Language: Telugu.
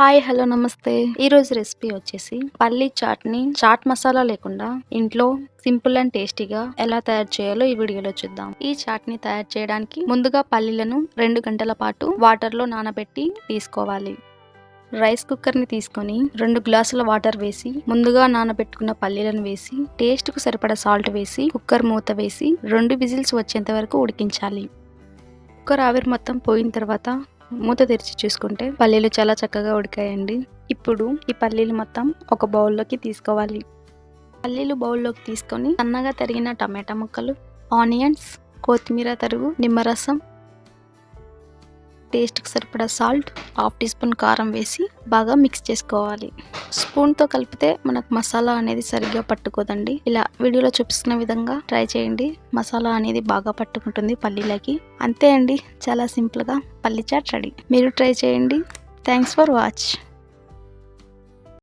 హాయ్ హలో నమస్తే. ఈ రోజు రెసిపీ వచ్చేసి పల్లీ చాట్ని. చాట్ మసాలా లేకుండా ఇంట్లో సింపుల్ అండ్ టేస్టీగా ఎలా తయారు చేయాలో ఈ వీడియోలో చూద్దాం. ఈ చాట్ని తయారు చేయడానికి ముందుగా పల్లీలను రెండు గంటల పాటు వాటర్లో నానబెట్టి తీసుకోవాలి. రైస్ కుక్కర్ని తీసుకొని రెండు గ్లాసుల వాటర్ వేసి ముందుగా నానబెట్టుకున్న పల్లీలను వేసి టేస్ట్కు సరిపడా సాల్ట్ వేసి కుక్కర్ మూత వేసి రెండు విజిల్స్ వచ్చేంత వరకు ఉడికించాలి. కుక్కర్ ఆవిరి మొత్తం పోయిన తర్వాత మూత తెరిచి చూసుకుంటే పల్లీలు చాలా చక్కగా ఉడికాయండి. ఇప్పుడు ఈ పల్లీలు మొత్తం ఒక బౌల్లోకి తీసుకోవాలి. పల్లీలు బౌల్లోకి తీసుకొని సన్నగా తరిగిన టమాటా ముక్కలు ఆనియన్స్ కొత్తిమీర తరుగు నిమ్మరసం టేస్ట్కి సరిపడా సాల్ట్ హాఫ్ టీ స్పూన్ కారం వేసి బాగా మిక్స్ చేసుకోవాలి. స్పూన్తో కలిపితే మనకు మసాలా అనేది సరిగ్గా పట్టుకోదండి. ఇలా వీడియోలో చూపిస్తున్న విధంగా ట్రై చేయండి. మసాలా అనేది బాగా పట్టుకుంటుంది పల్లీలకి. అంతే అండి. చాలా సింపుల్గా పల్లీ చాట్ రెడీ. మీరు ట్రై చేయండి. Thanks for watch.